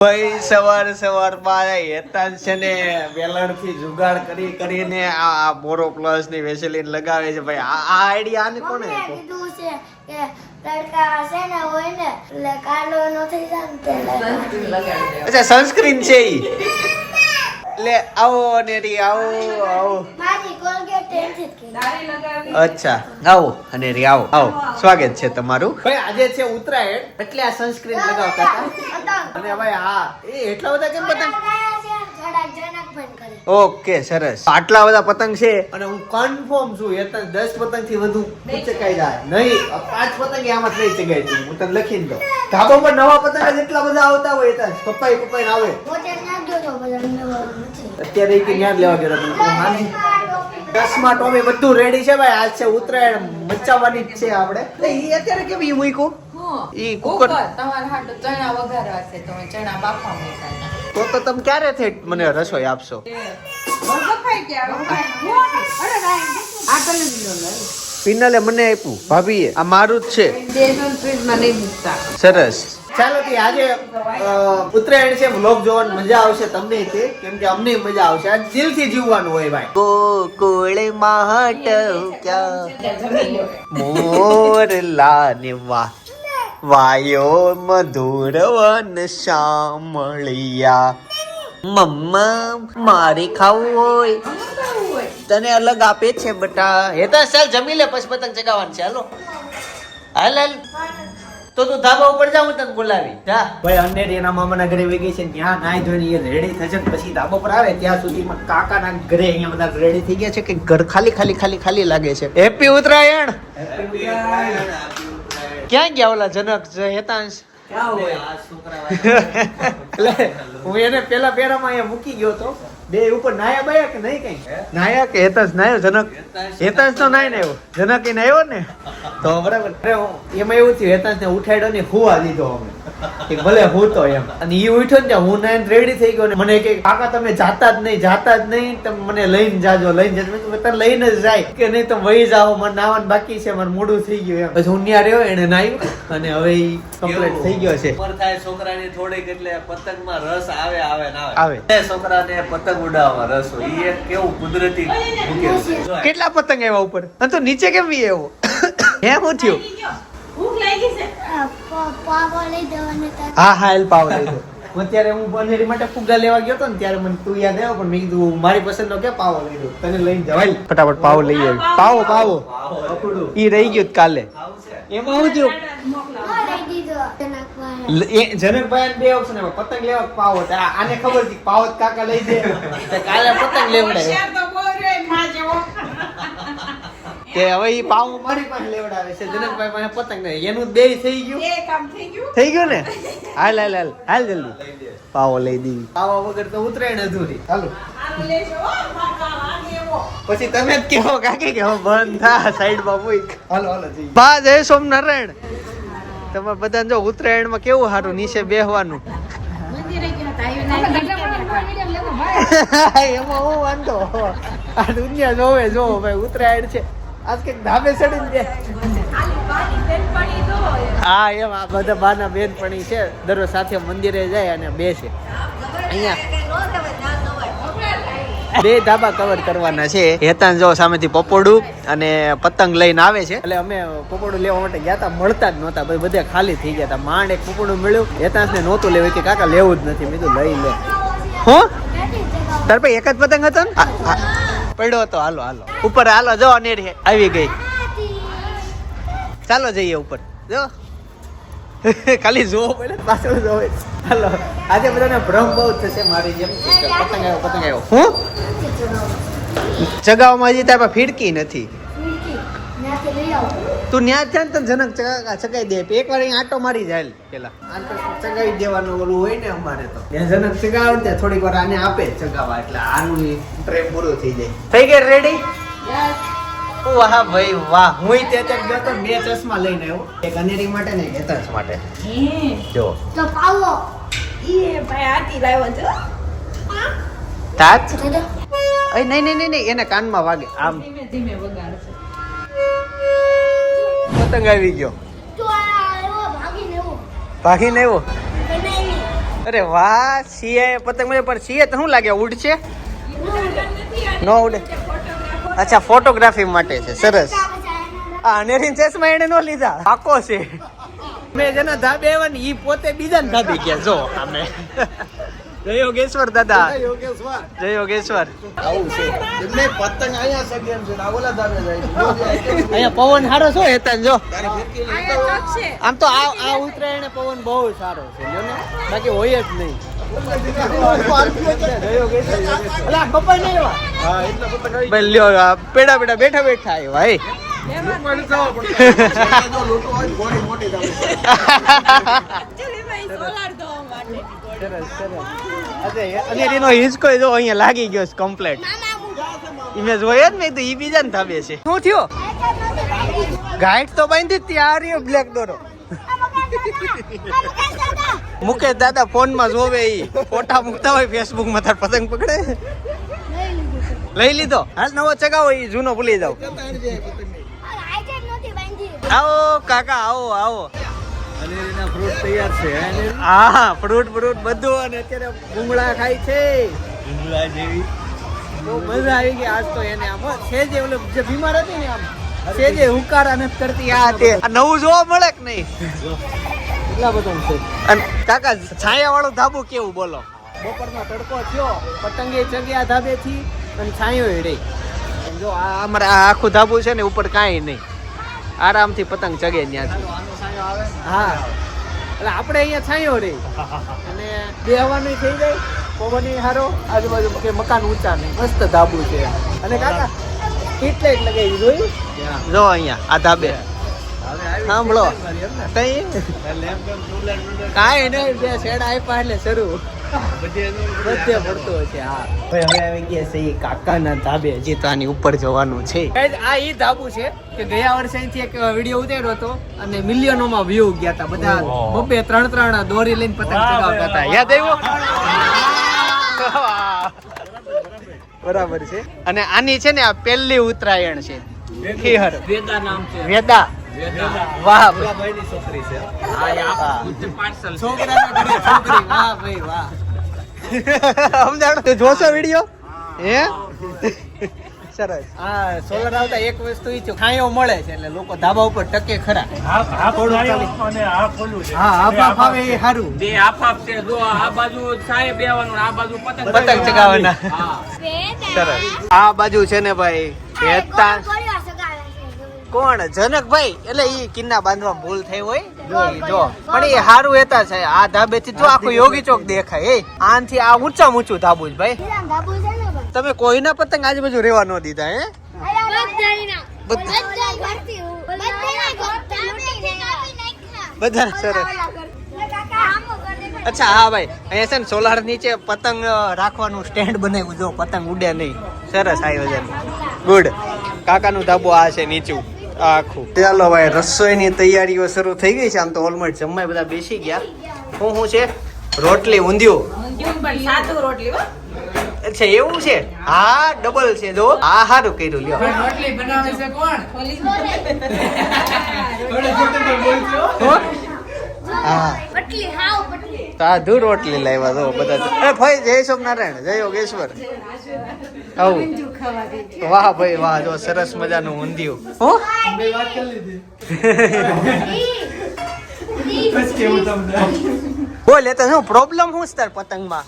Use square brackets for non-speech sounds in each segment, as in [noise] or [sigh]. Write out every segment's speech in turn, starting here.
ભાઈ સવાર સવારમાં હેતાન છે ને વેલણથી જુગાડ કરી કરીને આ આ બોરો પ્લસની વેસેલીન લગાવે છે. ભાઈ આ આ આઈડિયા આને કોને આપ્યો? કીધું છે કે તડકા છે ને હોય ને એટલે કાલો નો થઈ જાય ને તે અચ્છા સનસ્ક્રીન છે ઈ? લે આવો અનેરી આવો આવો. અચ્છા આવો અનેરી આવો આવો. સ્વાગત છે તમારું. ભાઈ આજે છે ઉત્તરાયણ એટલે આ સનસ્ક્રીન લગાવતા હતા. અને ભાઈ હા એ એટલા બધા કેમ પતંગ. ઓકે સરસ. આટલા બધા પતંગ છે? અને હું કન્ફર્મ છું એ તને દસ પતંગથી વધુ ચકાઈ જાય નહીં પાંચ પતંગ આમાં થઈ ચકાઈ તું હું તને લખીને દઉં. ધાબો પર નવા પતંગ જેટલા એટલા બધા આવતા હોય ત્યાં પપ્પા કપાઈ આવે પોતે નાખજો તો બધા લેવાનું નથી. અત્યારે કે જ લેવા ગયો હતો. માની. દસમા ટોમે બધું રેડી છે ભાઈ. આજ છે ઉત્તરાયણ. મચાવવાની જ છે આપણે. ઈ અત્યારે કેમ એ મૂક્યું? હું. ઈ કુકર તમારે હાટુ ચણા વઘારવા છે. તમે ચણા બાફવા મૂક્યા તો તો તમે ક્યારે થઈ મને રસોઈ આપશો? બફાઈ ગયા આ પિનલે મને આપ્યું ભાભીએ. આ મારું જ છે. સરસ. ચાલો કે આજે ઉત્તરાયણ છે વ્લોગ જોવાની મજા આવશે તમને તે કેમ કે અમને મજા આવશે. આ દિલથી જીવવાનું હોય ભાઈ. ગોકુળ મોરલા ને વાહ વાયો મધુર વન સાંભળિયા મમ્મા મારે ખાવું હોય. તને અલગ આપે છે બટા. હેતા ચાલ જમી લે પછી પતંગ ચગાવવાનું છે. હાલો. હાલ હાલ. તો તું ધાબા ઉપર જા હું તને બોલાવી. જા. ભાઈ અને એના મામાના ઘરે છે ત્યાં નાઈ ધોઈને એ રેડી થશે પછી ધાબા પર આવે ત્યાં સુધીમાં કાકાના ઘરે અહીંયા બધા રેડી થઈ ગયા છે કે ઘર ખાલી ખાલી ખાલી ખાલી લાગે છે. હેપી ઉત્તરાયણ! ક્યાં ગયા ઓલા જનક? જ હેતાંશ? [laughs] હું એને પેલા પેરામાં અહીંયા મૂકી ગયો તો. બે ઉપર નાયા બાયા કે નહીં કઈ? નાયા કે હેતાંશ નાયો? જનક હેતાંશ તો નાય નાયો જનક એ નાયો ને? [laughs] તો બરાબર. એમાં એવું થયું હેતાંશ ને ઉઠાડ્યો ને ખુવા દીધો અમે. કે ભલે હું તો એમ. અને એ ઉઠ્યો ને હું નાઈન રેડી થઈ ગયો ને મને કે કાકા તમે જાતા જ નહીં જાતા જ નહીં તમે મને લઈને જાજો લઈને જાજો. મેં તને લઈને જ જાય. કે નહીં તમે વહી જાઓ મને નાવાનું બાકી છે મને મોડું થઈ ગયું એમ. પછી હું ન્યા રહ્યો એને નાયું. અને હવે કમ્પ્લીટ થઈ ગયો છે. ઉપર થાય છોકરાને થોડીક એટલે પતંગમાં રસ આવે આવે ના આવે. આવે. છોકરાને પતંગ ઉડાવવામાં રસ હોય. એ એક કેવું કુદરતી કેટલા પતંગ આવ્યા ઉપર? અને તો નીચે કેમ એવો એમ [coughs] હું થયું? પાવો લઈ દેવાનો હા હા એલ આવો લઈ દો. હું અત્યારે હું પનેરી માટે ફુગ્ગા લેવા ગયો હતો ને ત્યારે મને તું યાદ આવ્યો પણ મેં કીધું મારી પસંદનો કે પાવો લઈ દો તને લઈને જવાય. ફટાફટ પાવો લઈ આવી. પાવો પાવો પાવો. ઈ રહી ગયું કાલે. એમાં હું થયું જનકભાઈ બે ઓપ્શન આવે પતંગ લેવા પાવો? તો આને ખબર હતી પાવો કાકા લઈ જાય. તો કાલે પતંગ લેવડાવ્યો કે હવે ઈ પાવો મારી પાસે લેવડાવે છે. જનકભાઈ પાસે પતંગ નહીં. એનું બે થઈ ગયું. થઈ ગયું? ને? હાલ હાલ હાલ. હાલ જલ્દી. પાવો લઈ દીધી પાવા વગર તો ઉતરાયણ અધૂરી હાલો. પછી તમે જ કેવો કાકી કે બંધ થા સાઈડમાં મૂક. હાલો હાલો બા જય સોમનારાયણ. તમે બધા જો ઉત્તરાયણમાં કેવું સારું નીચે બેહવાનું? [laughs] એમાં હું વાંધો. આ દુનિયા જોવે જો ભાઈ ઉત્તરાયણ છે. આજ ધાબે ચડી હા, એમ બધા બાના બેનપણી છે. દરરોજ સાથે મંદિરે જાય અને બેસે અહીંયા બે ધાબા કવર કરવાના છે. હેતાન જો સામેથી પપોડું અને પતંગ લઈને આવે છે. એટલે અમે પપોડું લેવા માટે ગયા હતા, મળતા જ નહોતા. ભાઈ બધે ખાલી થઈ ગયા હતા. માંડ એક પપોડું મળ્યું. હેતાંશ ને નહોતું લેવું કે કાકા લેવું જ નથી. મેં તો લઈ લે. હો? તાર ભાઈ એક જ પતંગ હતો ને? પડ્યો હતો. હાલો હાલો. ઉપર હાલો, જો, અનેરી આવી ગઈ. ચાલો જઈએ ઉપર. જો. [laughs] ખાલી જોવો પડે પાછળ જોવે હાલો. આજે બધાને ભ્રમ બહુ થશે મારી જેમ. પતંગ આવ્યો પતંગ આવ્યો. હું. ચગાવવામાં હજી તારા ફીરકી નથી. તું ન્યા ને તને જનક ચગાવી દે. એક વાર આટો મારી જાય પેલા. આટો ચગાવી દેવાનું ઓલું હોય ને અમારે તો. જનક ચગાવે ને ત્યાં થોડીક વાર આને આપે ચગાવા ચગાવવા એટલે આનું પ્રેમ પૂરો થઈ જાય. થઈ ગઈ રેડી વાહ ભાઈ વાહ. હું તે ત્યાં ગયો તો બે ચશ્મા લઈને આવ્યો. એક અનેરી માટે ને એક હેતાંશ માટે. જો. તો પાવો. તાત? તો. દો. અય નહીં નહીં નહીં નહીં. એને કાનમાં વાગે. આમ. ધીમે ધીમે વગાડશે. પતંગ આવી ગયો. તો આ ભાગીને એવો. આવ્યો અરે વાહ સીએ પતંગ મળે પણ સીએ તો શું લાગે ઉડશે? નો ઉડે. અચ્છા ફોટોગ્રાફી માટે છે સરસ. આ અનેરીન ચશ્મા એને નો લીધા પાકો છે. મેં જેના ધાબે આવ્યા ને એ પોતે બીજા ધાબી ગયા જો અમે જય યોગેશ્વર દાદા. જય યોગેશ્વર. આવું છે. એટલે પતંગ અહીંયા સગે એમ છે જાય અહીંયા પવન સારો છો હેતન જો. આમ તો આ આ ઉત્તરાયણ પવન બહુ સારો છે ને. બાકી હોય જ નહીં. પેડા પેડા બેઠા બેઠા આવ્યા [laughs] [laughs] સરસ સરસ. અચ્છા હિંચકો જો અહીંયા લાગી ગયો છે કમ્પ્લેટ ઇમેજ હોય જ નહીં તો ઈ બીજા ને ધાબે છે. શું થયો? ગાઈડ તો બાંધી ત્યાં રહ્યો બ્લેક દોરો. મુકેશ દાદા ફોનમાં જોવે ઈ. ફોટા મૂકતા હોય ફેસબુકમાં તાર પતંગ પકડે? લઈ લીધો. હાલ નવો ચગાવો ઈ જૂનો ભૂલી જાવ આવો કાકા આવો આવો. ફ્રૂટ તૈયાર છે હે ફ્રૂટ ફ્રૂટ બધું અને અત્યારે ભૂંગળા ખાય છે. જેવી. બહુ મજા આવી ગઈ આજ તો એને આમ છે જે ઓલો જે બીમાર હતી ને આમ છે જે હુંકારા નથી કરતી આ તે. આ નવું જોવા મળે કે નહીં? એટલા બધા છે. અને કાકા છાયા વાળું ધાબુ કેવું બોલો? બપોરનો તડકો થયો પતંગે ચગ્યા ધાબેથી અને છાંયો હેડે જો આ અમારે આ આખું ધાબુ છે ને ઉપર કાંઈ નહીં. આરામથી પતંગ ચગે ત્યાંથી. હા. એટલે આપણે અહીંયા છાંયો રે. અને બેહવાનું થઈ જાય પવન હારો આજુબાજુ કે મકાન ઊંચા નહીં મસ્ત ધાબુ છે. અને કાકા એટલે જ લગાવી જોયું જો અહીંયા આ ધાબે. સાંભળો. કઈ કાંઈ નહીં બે શેડ આપ્યા એટલે શરૂ. બધે એનું બધે હા હવે હવે આવી ગયા છે એ કાકાના ધાબે હજી તો આની ઉપર જવાનું છે. આ ઈ ધાબુ છે કે ગયા વર્ષે અહીંથી એક વીડિયો ઉતાર્યો હતો અને મિલિયનોમાં વ્યૂ ગયા હતા. બધા બબ્બે ત્રણ ત્રણ દોરી લઈને પતંગ ચગાવતા હતા. યાદ આવ્યું? બરાબર છે. અને આની છે ને આ પહેલી ઉત્તરાયણ છે. વેદા નામ છે. વેદા. વેદા. વાહ પેલા ભાઈની છોકરી છે. છોકરાના છોકરી. વાહ ભાઈ વાહ. [laughs] સમજાણો? તે જોશો વિડિયો? હે? સરસ. હા સોલર આવતા એક વસ્તુ ઈ છે મળે છે એટલે લોકો ધાબા ઉપર ટકે ખરા. અને છે. હા આબા ફાવે એ સારું બે આફાફ છે. જો આ બાજુ છાંયે બેવાનું આ બાજુ પતંગ પતંગ ચગાવવાના. સરસ. આ બાજુ છે ને ભાઈ હેતા કોણ? જનકભાઈ? એટલે ઈ કિન્ના બાંધવા ભૂલ થઈ હોય? જો પણ એ હારું હેતા છે. આ ધાબેથી જો આખું યોગી ચોક દેખાય એ આનથી આ ઊંચા ઊંચું ધાબુ છે ભાઈ. તમે કોઈના પતંગ આજુબાજુ રેવા ન દીધા હે? બધા સરસ. અચ્છા હા ભાઈ. અહીંયા છે ને સોલાર નીચે પતંગ રાખવાનું સ્ટેન્ડ બનાવ્યું. જો પતંગ ઉડે નહીં. સરસ આયોજન. ગુડ. કાકાનું ધાબુ આ છે નીચું. આખું. ચાલો ભાઈ રસોઈની તૈયારીઓ શરૂ થઈ ગઈ છે. આમ તો ઓલમોસ્ટ જમવા બધા બેસી ગયા. શું શું છે? રોટલી ઊંધિયું. રોટલી હો. અચ્છા એવું છે? હા ડબલ છે જો. આ સારું કર્યું લ્યો. રોટલી બનાવે છે કોણ? હા. સાધુ રોટલી લાવ્યા તો બધા અરે ભાઈ જય સોમનારાયણ જય યોગેશ્વર. આવું. વાહ ભાઈ વાહ જો સરસ મજાનું ઊંધિયું. હો? બોલ એ તો શું પ્રોબ્લેમ શું છે તાર પતંગમાં?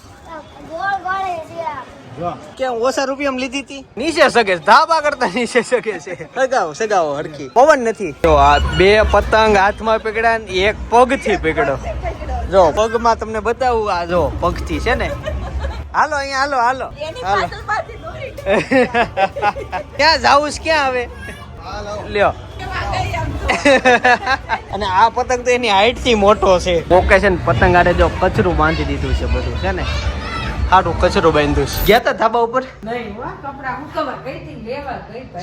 કેમ ઓછા રૂપિયા લીધી હતી? નીચે સગે ધાબા કરતા નીચે સગે છે. સગાવો સગાવો હરખી. પવન નથી. જો આ બે પતંગ હાથમાં પકડ્યા ને એક પગથી પકડ્યો. જો પગમાં તમને બતાવું આ જો પગથી છે ને. હાલો અહીંયા હાલો હાલો. હાલો. [laughs] ક્યાં જાવું છે ક્યાં આવે લ્યો. [laughs] અને આ પતંગ તો એની હાઈટથી મોટો છે. ઓકે છે ને પતંગ આડે જો કચરું બાંધી દીધું છે બધું છે ને. સારું કચરો બાંધ્યું છે. ગયા તા ધાબા ઉપર?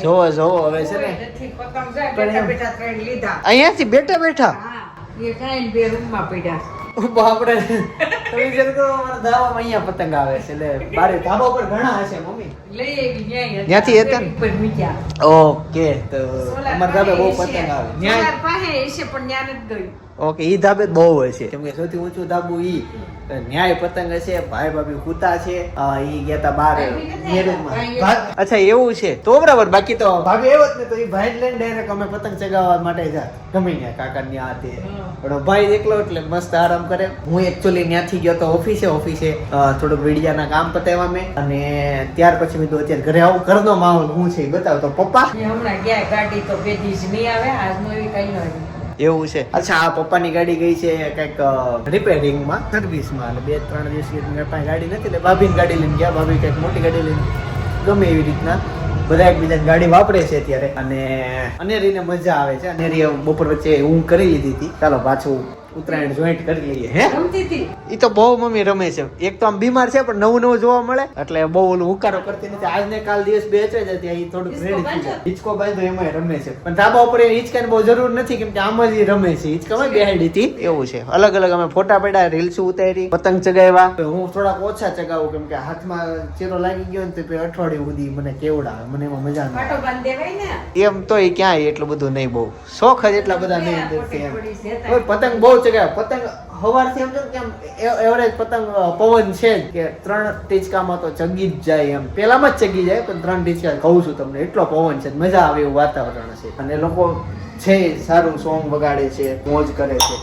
જોવો જોવો હવે છે ને. નથી બેઠા બેઠા અહીંયાથી બેઠા બેઠા? બાપરે. તમે જેમ કહો ધાબામાં અહીંયા પતંગ આવે છે એટલે બારે ધાબા ઉપર ઘણા હશે મમ્મી. લઈ આવી ન્યાય ત્યાંથી હતા ને? ઓકે તો અમારા ધાબે બહુ પતંગ આવે. ત્યાં પાસે હશે પણ નથી ઓકે એ ધાબે બહુ હોય છે. કેમ કે સૌથી ઊંચું ધાબુ ઈ ન્યાય પતંગ હશે ભાઈ ભાભી કૂતા છે ઈ ગયા બાર અચ્છા એવું છે. તો બરાબર બાકી તો ભાભી એવો જ ને તો ઈ ભાઈ લઈને ડાયરેક્ટ અમે પતંગ ચગાવવા માટે જા ગમે ત્યાં કાકા ની હાથે પણ ભાઈ એકલો એટલે મસ્ત આરામ કરે. હું એકચ્યુઅલી ત્યાંથી ગયો તો ઓફિસે ઓફિસે થોડુંક વીડિયાના કામ પતાવ્યા મેં અને ત્યાર પછી મેં તો અત્યારે ઘરે આવું ઘરનો માહોલ હું છે બતાવ. તો પપ્પા એ હમણાં ગયા ગાડી તો બે દિવસ નહીં આવે આજનો એવી કઈ ન આવી એવું છે. અચ્છા, આ પપ્પાની ગાડી ગઈ છે કંઈક રિપેરિંગમાં સર્વિસમાં એટલે બે ત્રણ દિવસ પાસે ગાડી નથી. એટલે ભાભીની ગાડી લઈને ગયા. ભાભી કંઈક મોટી ગાડી લઈને ગમે એવી રીતના બધા એકબીજાની ગાડી વાપરે છે અત્યારે. અને અનેરીને મજા આવે છે. અનેરી બપોર વચ્ચે ઊંઘ કરી લીધી હતી. ચાલો, પાછું ઉત્તરાયણ જોઈન્ટ કરી લઈએ હે? રમતી ઈ તો બહુ મમ્મી રમે છે. એક તો આમ બીમાર છે પણ નવું નવું જોવા મળે. એટલે બહુ ઓલું હુકારો કરતી નથી. આજને કાલ દિવસ બે છે હતી ઈ થોડુંક રેડી? હિંચકો બાંધ્યો એમાંય રમે છે. પણ ધાબા ઉપર હિંચકાની બહુ જરૂર નથી કેમ કે આમ જ રમે છે. હિંચકામાં બેહાડી હતી. એવું છે. અલગ અલગ અમે ફોટા પડ્યા રીલ્સ ઉતારી પતંગ ચગાવ્યા. હું થોડાક ઓછા ચગાવું કેમ કે હાથમાં ચેરો લાગી ગયો ને તો અઠવાડિયું સુધી મને કેવડાવે. મને એમાં મજા ના બાંધી એમ તો એ ક્યાંય એટલું બધું નહીં બહુ. શોખ જ એટલા બધા નહીં પતંગ એમ છે કે પતંગ હવારથી એમ કે એવરેજ પતંગ પવન છે જ કે ત્રણ ટીચકામાં તો ચગી જ જાય એમ. પેલામાં જ ચગી જાય પણ ત્રણ ટીચકા કહું છું તમને એટલો પવન છે મજા આવે એવું વાતાવરણ છે. અને લોકો છે સારું સોંગ વગાડે છે મોજ કરે છે.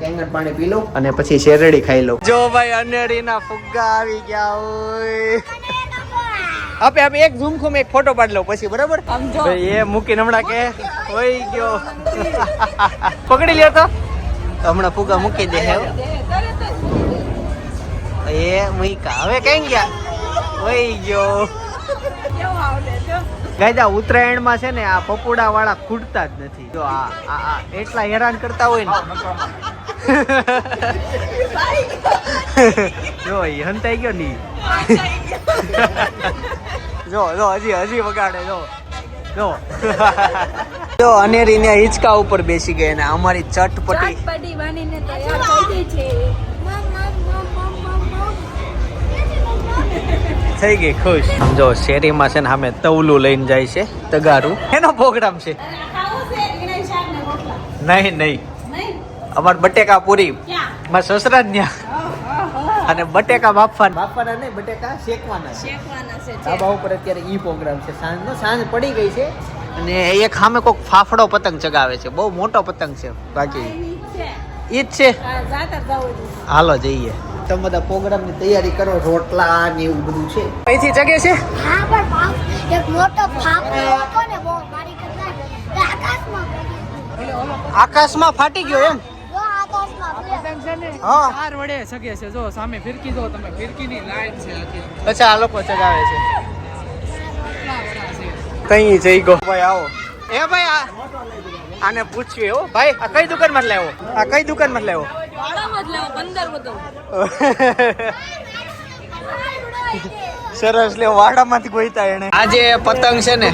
કેંગર પાણી પી લઉં અને પછી શેરડી ખાઈ લઉં જો ભાઈ અનેરીના ફુગ્ગા આવી ગયા હોય આપે આપે એક ઝૂમ ખુમ એક ફોટો પાડી લઉં પછી બરાબર? ભાઈ એ મૂકીને હમણાં કે હોઈ ગયો. [laughs] પકડી લ્યો તો. હમણાં ફુગા મૂકી દે હે એ મૂકા હવે કઈ ગયા? હોઈ ગયો. ગાયદા, ઉત્તરાયણમાં છે ને આ પપોડા વાળા ખૂટતા જ નથી. જો આ આ એટલા હેરાન કરતા હોય ને. જો, ઈ હંતાઈ ગયો ની જો જો, હજી હજી વગાડે, જો. જો જો અનેરી ને હિંચકા ઉપર બેસી ગઈ ને અમારી ચટપટી. ચટપટી બનીને તૈયાર થઈ ગઈ છે. થઈ ગઈ ખુશ. સમજો શેરીમાં છે ને સામે તવલું લઈને જાય છે તગારું. એનો પ્રોગ્રામ છે. નહીં નહીં. અમાર બટેકા પૂરી. મારા સસરા જ ન્યા. અને બટેકા બાફવાના. બાફવાના નહીં બટેકા શેકવાના છે. ધાબા ઉપર અત્યારે ઈ પ્રોગ્રામ છે. સાંજનો સાંજ પડી ગઈ છે. અને એક સામે કોક ફાફડો પતંગ ચગાવે છે. બહુ મોટો પતંગ છે બાકી. ઈ જ છે. હાલો જઈએ. તમે બધા પ્રોગ્રામની તૈયારી કરો રોટલા ને એવું બધું છે. અહીંથી જગે છે? હા પણ એક મોટો ફાફડો હતો ને બહુ મારી કરતા આકાશમાં આકાશમાં ફાટી ગયો એમ? હા. ચાર વડે સગે છે. જો સામે ફિરકી જો તમે ફિરકીની લાઈન છે આખી. અચ્છા આ લોકો ચગાવે છે. કઈ જઈ ગયો ભાઈ આવો. એ ભાઈ આ આને પૂછ્યું હો ભાઈ આ કઈ દુકાનમાં લાવ્યો? આ કઈ દુકાનમાં લાવ્યો [laughs] સરસ લે વાડામાંથી ગોઈતા એને. આજે પતંગ છે ને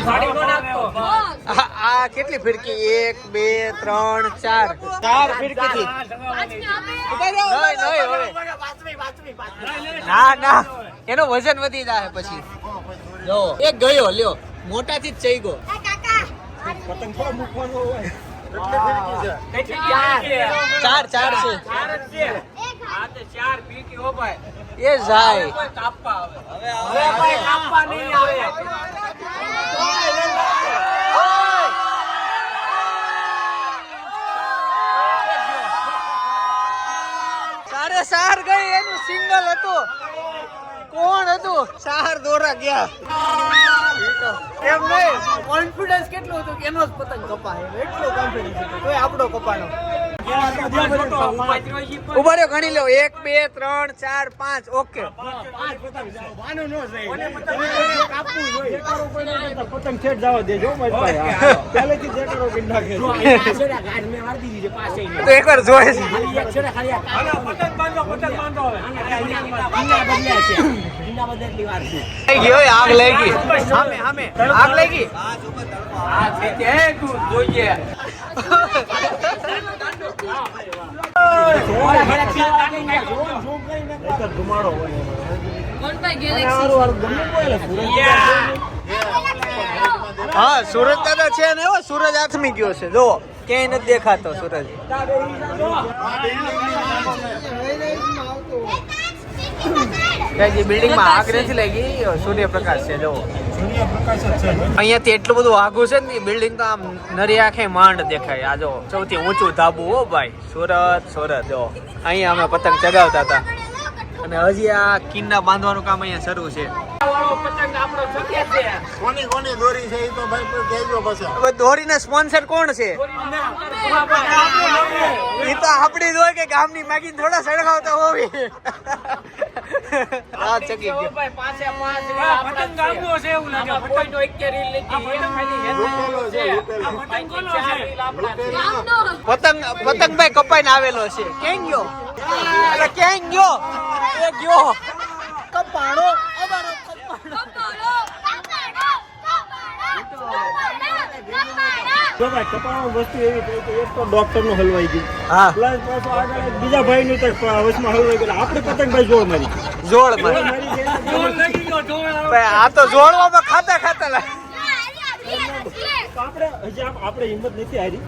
આ આ કેટલી ફિરકી? એક બે ત્રણ ચાર. ચાર ફિરકી થી. ના ના. એનો વજન વધી જાય પછી. જો એક ગયો લ્યો. મોટાથી જ ચઈ ગયો એ કાકા ચાર ચાર સારે સાર ગઈ એનું સિંગલ હતું. કોણ હતું? સાર દોરા ગયા. એમ નહીં કોન્ફિડન્સ કેટલું હતું કે એનો જ પતંગ કપાય, એટલો કોન્ફિડન્સ હતો. તોય આપણો કપાનો ઊભા રહ્યો ગણી લો. એક બે ત્રણ ચાર પાંચ. ઓકે. તો એકવાર જોઈ છે પતંગ બાંધો પતંગ બાંધો હવે. લઈ ગઈ હોય, આગ લઈ ગઈ. સામે સામે આગ લઈ ગઈ? જોઈએ. [laughs] હા, સુરજ દાદા છે ને સૂરજ આથમી ગયો છે. જો ક્યાંય નથી દેખાતો સૂરજ. બિલ્ડિંગમાં આગ નથી લાગી, સૂર્યપ્રકાશ છે જો અહીંયાથી એટલું બધું આઘું છે ને બિલ્ડિંગ તો આમ નરી આંખે માંડ દેખાય. આ જો સૌથી ઊંચું ધાબુ હો ભાઈ. સુરત સુરત જો. અહીંયા અમે પતંગ ચગાવતા હતા. અને હજી આ કિન્ના બાંધવાનું કામ અહીંયા શરૂ છે. કોની કોની દોરી છે એ તો ભાઈ કોઈ પછી. હવે દોરીના સ્પોન્સર કોણ છે. એ તો આપણી જ હોય કે ગામની માગી થોડા સળગાવતા હોવી. આ ચકી ગયો. પતંગ ગામનો છે એવું લાગે. પતંગ લૂંટેલો છે. આ પતંગ પતંગભાઈ કપાઈને આવેલો છે. કેમ ગયો અરે કેમ ગયો એ ગયો. કપાણો અમારો જો ભાઈ કપાળમાં વસ્તુ એવી થઈ કે એક તો ડોક્ટરનું હલવાઈ ગયું. હા. પ્લસ પાછું આગળ એક બીજા ભાઈનું તો વચમાં હલવાઈ ગયું. આપણે પતંગભાઈ જોર મારી જોડ મારી. આ તો જોડવામાં ખાતા ખાતા લાગે. આપણે હજી આપણે હિંમત નથી હારી.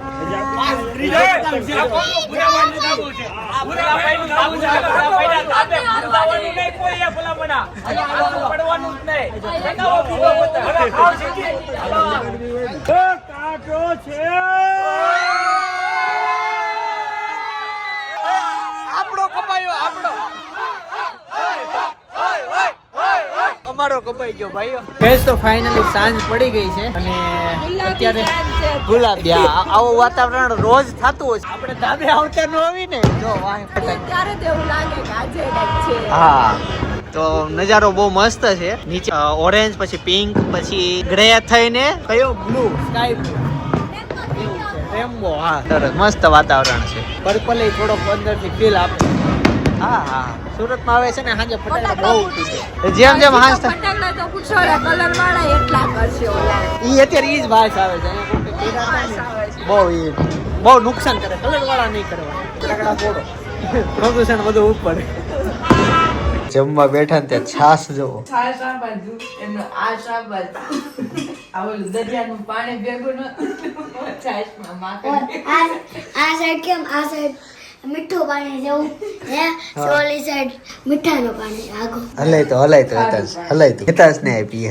છે. આપણો કપાયો આપણો. અમારો કપાઈ ગયો ભાઈઓ. ફેસ તો ફાઇનલી સાંજ પડી ગઈ છે અને અત્યારે ગુલાબી આવો વાતાવરણ રોજ થતું હોય આપણે ધાબે આવતા ન આવી ને. જો વાહ ત્યારે એવું લાગે કે આજે કંઈક છે. હા. તો નજારો બહુ મસ્ત છે. નીચે ઓરેન્જ પછી પિંક પછી ગ્રે થઈને કયો? બ્લુ સ્કાય બ્લુ રેમ્બો હા સરસ. મસ્ત વાતાવરણ છે. પર્પલ એ થોડોક અંદરથી ફીલ આપે. હા હા. સુરતમાં આવે છે ને સાંજે ફટાકડા બહુ છે જેમ જેમ હાંસ ફટાકડા તો પૂછો કલર વાળા એટલા કરશે ઓલા. ઈ અત્યારે ઈ જ ભાષ આવે છે. બહુ ઈ બહુ નુકસાન કરે. કલર વાળા નહીં કરવા. ફટાકડા ફોડો. પ્રદૂષણ બધું ઉપર. જમવા બેઠા ને ત્યાં છાસ જોવો. મીઠું પાણી જેવું. હે? સોલી સાઈડ મીઠાનું પાણી. આગો. હલાય તો હલાય તો હેતાસ હલાય તો. હેતાસ ને આપી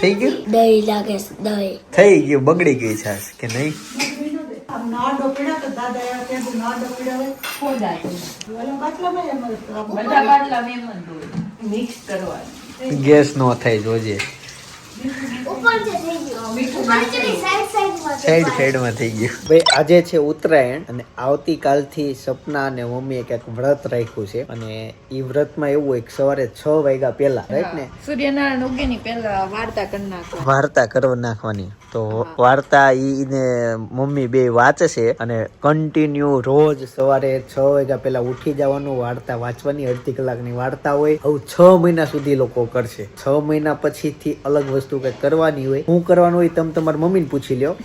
થઈ ગયું? દહીં લાગે દહીં. થઈ ગયું બગડી ગઈ છાસ કે નહીં? બધા બાટલા મહેમાન મિક્સ કરવાનું. ગેસ નો થાય જોજે. સાઈડ સાઈડમાં થઈ ગયું. ભાઈ આજે છે ઉત્તરાયણ અને આવતીકાલથી સપના અને મમ્મીએ કંઈક વ્રત રાખ્યું છે. અને એ વ્રતમાં એવું હોય કે સવારે છ વાગ્યા પહેલા રાઈટ ને? સૂર્યનારાયણ ઉગે ની પહેલા વાર્તા કરી નાખવા વાર્તા કરવા નાખવાની. તો વાર્તા ઈને મમ્મી બે વાંચશે અને કન્ટિન્યુ રોજ સવારે છ વાગ્યા પહેલા ઉઠી જવાનું વાર્તા વાંચવાની અડધી કલાકની વાર્તા હોય. આવું છ મહિના સુધી લોકો કરશે. છ મહિના પછીથી અલગ વસ્તુ કંઈક કરવાની હોય હું કરવાનું હોય તમે તમારા મમ્મીને પૂછી લ્યો.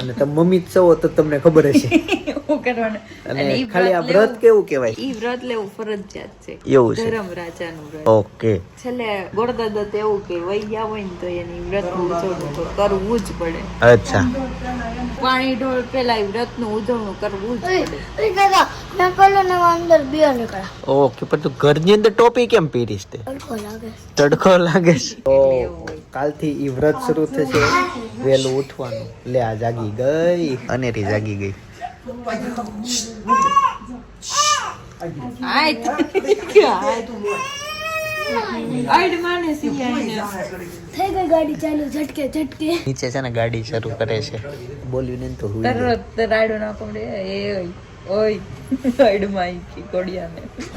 અને તમે મમ્મી જ છો તો તમને ખબર હશે. [laughs] એવું કરવાનું? અને ખાલી આ વ્રત કેવું કહેવાય? ઈ વ્રત લેવું ફરજિયાત છે. એવું છે. ધરમ રાજાનું વ્રત. ઓકે. છેલ્લે ગોળદાદા તો એવું કે વૈયા હોય ને તો એની વ્રત કરવું જ પડે. અચ્છા. પાણી ઢોળ પેલા વ્રતનું ઉજવણું કરવું ઓકે પણ તું ઘરની અંદર ટોપી કેમ પહેરીશ તે? તડકો લાગે છે. તડકો લાગે તો કાલથી ઈ વ્રત શરૂ થશે વહેલું ઉઠવાનું. લે આ જાગી ગઈ. અનેરી જાગી ગઈ. આય. [laughs] થઈ ગઈ ગાડી ચાલુ ઝટકે ઝટકે. નીચે છે ને ગાડી શરૂ કરે છે. બોલ્યું ને તો હુઈ તરત રાડો ના પડે એ ઓય ઓય.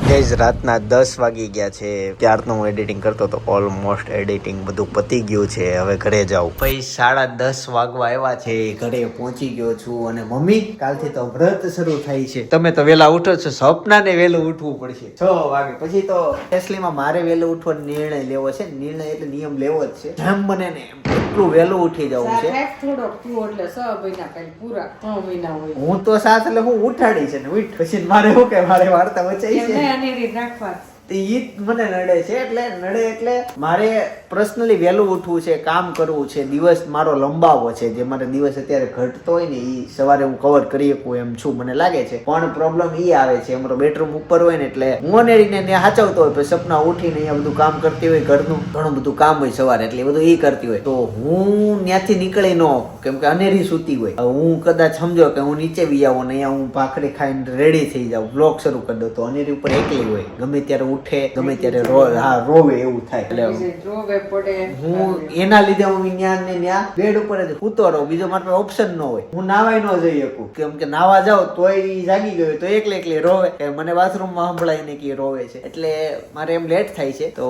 Guys, રાતના દસ વાગી ગયા છે. ત્યારનો હું એડિટિંગ કરતો તો ઓલમોસ્ટ એડિટિંગ બધું પતી ગયું છે. હવે ઘરે જાઉં. પછી સાડા દસ વાગવા આવ્યા છે. ઘરે પહોંચી ગયો છું અને મમ્મી કાલથી તો વ્રત શરૂ થાય છે. તમે તો વેલા ઉઠો છો. સપનાને વહેલું ઉઠવું પડશે. છ વાગે. પછી તો એસલીમાં મારે વહેલું ઉઠવાનો નિર્ણય લેવો છે. નિર્ણય એટલે નિયમ લેવો જ છે. જેમ બને ને એમ. એટલું વહેલું ઉઠી જવું છે. થોડોક તું એટલે છ મહિના પૂરા. છ મહિના હોય. હું તો સાથ એટલે હું ઉઠાડી છે ને ઉઠ પછી મારે શું કે મારે વાર્તા વચાઈ છે. એની રીત રાખવા ઈ મને નડે છે, એટલે નડે એટલે મારે પર્સનલી વહેલું ઉઠવું છે, કામ કરવું છે, દિવસ મારો લંબાવો છે, જે મારે દિવસ અત્યારે ઘટતો હોય ને એ સવારે હું કવર કરી શકું એમ છું, મને લાગે છે પણ પ્રોબ્લેમ ઈ આવે છે, અમારો બેડરૂમ ઉપર હોય ને, એટલે હું અનેરીને ત્યાં હાચવતો હોય, પછી સપના ઉઠીને અહીંયા બધું કામ કરતી હોય, ઘરનું ઘણું બધું કામ હોય સવારે, એટલે બધું એ કરતી હોય તો હું ત્યાંથી નીકળી ન. કેમ કે અનેરી સૂતી હોય હું કદાચ સમજો કે હું નીચે બી આવું ને અહીંયા હું ભાખરી ખાઈને રેડી થઈ જાઉં બ્લોગ શરૂ કરી દઉં, તો અનેરી ઉપર એકલી હોય, ગમે ત્યારે ઉઠે ગમે ત્યારે રો હા રોવે એવું થાય. એટલે હું એના લીધે હું ન્યા ને ન્યા બેડ ઉપર જ સૂતો રહું બીજો મારે ઓપ્શન ન હોય. હું નાવાય ન જઈ શકું. કેમ કે નાવા જાઉં તોય જાગી ગયો તો એકલે એકલી રોવે. મને બાથરૂમમાં સંભળાય ને કે રોવે છે. એટલે મારે એમ લેટ થાય છે. તો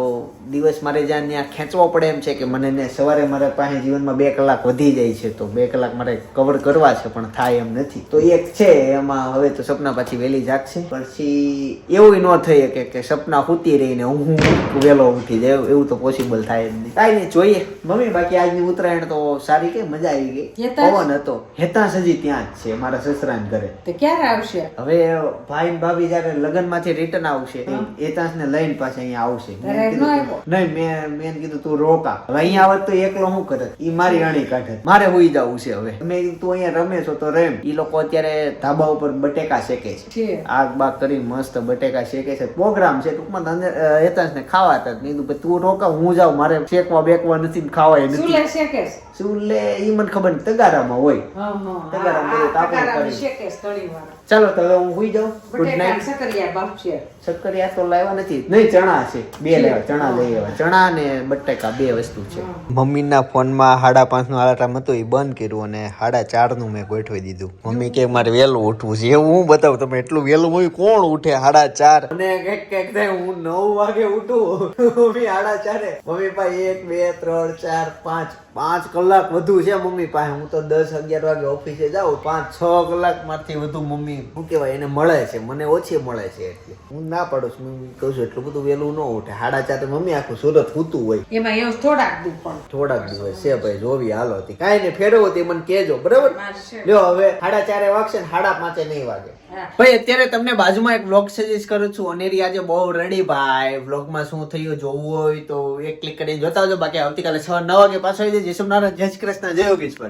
દિવસ મારે જ્યાં ત્યાં ખેંચવો પડે એમ છે કે મને ને સવારે મારા પાસે જીવનમાં બે કલાક વધી જાય છે તો બે કલાક મારે કવર કરવા છે પણ થાય એમ નથી. તો એક છે એમાં હવે તો સપના પાછી વહેલી જાગશે. પછી એવું ન થઈ શકે કે સપના સૂતી રહીને હું હું વહેલો ઉઠી જાય એવું તો પોસિબલ થાય જ નહીં. કાંઈ નહીં જોઈએ. મમ્મી બાકી આજની ઉત્તરાયણ તો સારી કે મજા આવી ગઈ? પવન હતો. હેતા હજી ત્યાં જ છે મારા સસરાને ઘરે. તો ક્યારે આવશે? હવે ભાઈ ને ભાભી જયારે લગ્નમાંથી રિટર્ન આવશે એતાંશ ને લઈને પાછા અહીંયા આવશે? તું- નહીં મેં મેં કીધું તું રોકા. હવે અહીંયા આવત તો એકલો હું કરે? ઈ મારી અણી કાઢે. મારે હોઈ જવું છે હવે. મેં તું અહીંયા રમે છો તો રેમ. ઈ લોકો અત્યારે ધાબા ઉપર બટેકા શેકે છે. છે. આગ બાગ કરી મસ્ત બટેકા શેકે છે. પ્રોગ્રામ છે ટૂંકમાં હેતાંશ ને ખાવા હતા કીધું ભાઈ તું રોકા હું જાઉં મારે શેકવા બેકવા નથી ને ખાવાય શું નથી. શું લે ઈ મને ખબર ને તગારામાં હોય. તગારામાં બધું તાપણું કરી. ચાલો તો હવે હું સુઈ જાઉં. ગુડ નાઈટ નાઇટ સકરિયા બાપ છે શક્કરિયા તો લાવ્યા નથી. નહીં ચણા છે. બે લેવા ચણા લઈ આવ્યા. ચણા ને બટેકા બે વસ્તુ છે. મમ્મીના ફોનમાં હાડા પાંચનું અલાર્મ હતું એ બંધ કર્યું અને હાડા ચારનું મેં ગોઠવી દીધું. મમ્મી કે મારે વહેલું ઉઠવું છે. એવું હું બતાવું તમે એટલું વહેલું હોય કોણ ઉઠે હાડા ચાર? અને કંઈક કંઈક થાય હું નવ વાગે ઉઠું. મમ્મી હાડા ચારે. મમ્મી પાસે એક બે ત્રણ ચાર પાંચ પાંચ કલાક વધુ છે મમ્મી પાસે. હું તો દસ અગિયાર વાગે ઓફિસે જાઉં. પાંચ છ કલાકમાંથી વધુ મમ્મી શું કહેવાય એને મળે છે મને ઓછી મળે છે એટલે. હું ના પાડું છું હું કહું છું એટલું બધું વહેલું ન ઉઠે. સાડા ચારે મમ્મી આખું સુરત સૂતું હોય. એમાં એવું થોડાક દુઃખ પણ. થોડાક દિવસ છે ભાઈ જોવી હાલો હતી કાંઈ ને ફેરવો તે મને કહેજો બરાબર? લ્યો હવે સાડા ચારે વાગશે ને સાડા પાંચે નહીં વાગે. ભાઈ અત્યારે તમને બાજુમાં એક વ્લોગ સજેસ્ટ કરું છું. અનેરી આજે બહુ રડી ભાઈ. વ્લોગમાં શું થયું જોવું હોય તો એક ક્લિક કરીને જોતા આવજો. બાકી આવતીકાલે છ નવ વાગે પાછો આવી જય. શ્રી નારાયણ જય શ્રી કૃષ્ણ જય યોગેશ્વર.